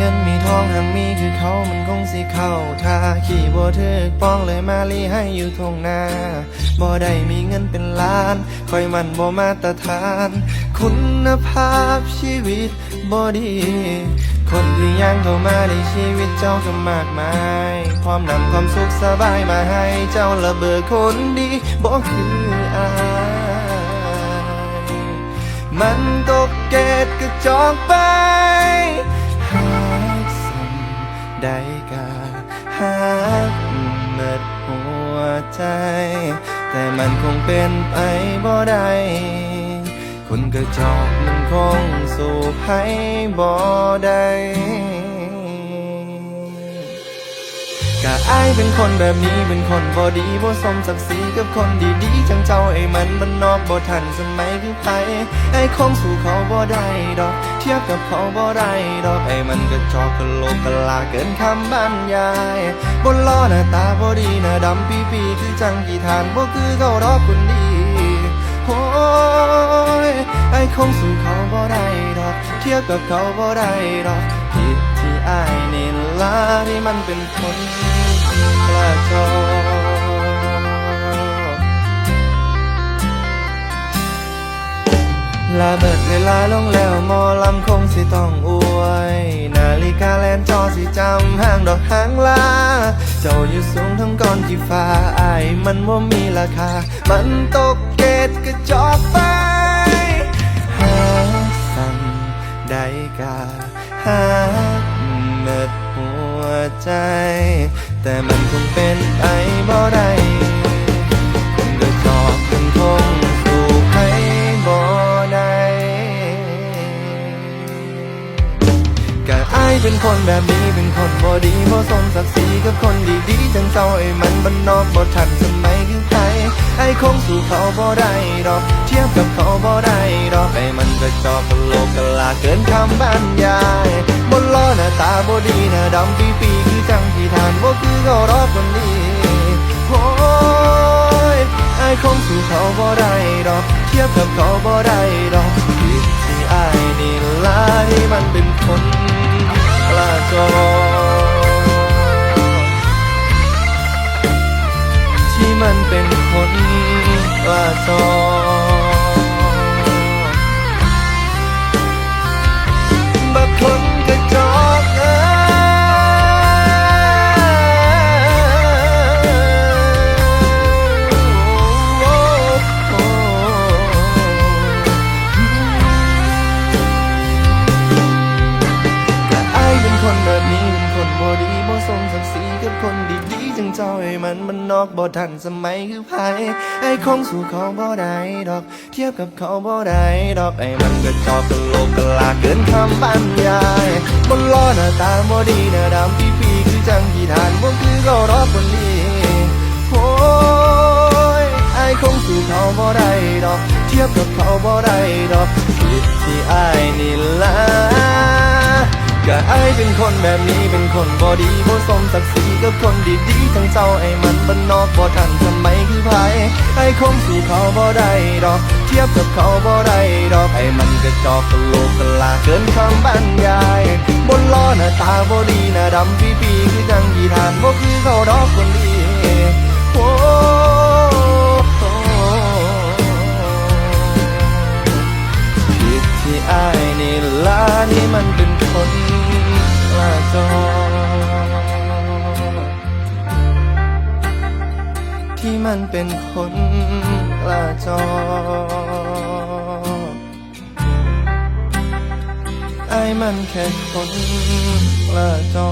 งินมีทองหังมีคือเขามันคงสิเข้าท่าขี่บ่ถึกป้องเลยมาลีให้อยู่ทงนาบ่ได้มีเงินเป็นล้านคอยมันบ่มาตรฐาน คุณภาพชีวิตบ่ดีคนที่ยังเข้ามาในชีวิตเจ้าก็มากมายพร้อมนำความสุขสบายมาให้เจ้าระเบิดคนดีบ่คืออายมันตกเกตกระจอกไป ได้กาหากเมิดหัวใจ แต่มันคงเป็นไปบ่ได้คนกระจอกมันคงสู่ให้บ่ได้ กะอายเป็นคนแบบนี้เป็นคนบ่ดีบ่สมศักดิ์ศรีกับคนดีๆจังเจ้าไอ้มันมันนอกบ่ทันสมัยคือไผไอ้คงสู่เขาบ่ได้ดอก เทียบกับเขาบ่ได้ดอกไอ้มันก็จอกกะโลกกะลาเกินคำบรรยายบนล้อหน้าตาบ่ดีหน้าดำปีปีๆคือจังกี่ทานบ่คือเขาดอกคนดีโอ้ยไอ้คงสู่เขาบ่ได้ดอก เทียบกับเขาบ่ได้ดอก อายนี่ล่ะที่มันเป็นคนกระจอกลาเบิดเวลาลงแล้วมอลำคงสิต้องอวย นาฬิกาแลนจอสิจำห้างดอกหางลา เจ้าอยู่สูงทั้งก้อนที่ฟ้าอายมันว่ามีราคา มันตกเกตกระจอกไปหาสั่งได้กาหา เมิดหัวใจ แต่มันคงเป็นไปบ่ได้คนกระจอกมันคงสู่ให้บ่ได้ก็อายเป็นคนแบบนี้เป็นคนบ่ดีบ่สมศักดิ์ศรีกับคนดีๆจังเจ้าไอ้มันบ้านนอกบ่ทันสมัยคือใคร ไอ้คงสู่เขาบ่ได้ดอก เทียบกับเขาบ่ได้ดอกไอ้มันก็จอกโลกกลาเกินคำบรรยายบนล้อหน้าตาบ่ดีหน้าดำปีปีคือจังที่ทานบ่คือเขารอคนนี้โอ้ยไอ้คงสู่เขาบ่ได้ดอก เทียบกับเขาบ่ได้ดอกผิดที่ไอายนี่ล่ะที่มันเป็นคนกระจอที่มันเป็น คน เจ้าไอ้มันมันนอกบ่ทันสมัยคือไผไอ้คงสู่เขาบ่ได้ดอก เทียบกับเขาบ่ได้ดอกไอ้มันก็จอกกะโลกกะลาเกินคำบรรยายบนล้อหน้าตาบ่ดีหน้าดำปีปีๆคือจังที่ทานบ่คือเขารอกคนดีโอ้ยไอ้คงสู่เขาบ่ได้ดอก เทียบกับเขาบ่ได้ดอกผิดที่ไอ เป็นคนแบบนี้เป็นคนบอดีบ่สมศักดิ์ศรีกับคนดีๆทั้งเจ้าไอ้มันบ้านนอกบ่ทันสมัยคือไผไอ้คงสู่เขาบ่ได้ดอก เทียบกับเขาบ่ได้ดอกไอ้มันก็จอกกะโลกกะลาเกินคำบรรยายบนล้อหน้าตาบ่ดีหน้าดำปีปีๆคือจังกี่ทานบ่คือเขาดอกคนดี มันเป็นคนกระจอไอ้มันแค่คนกระจอ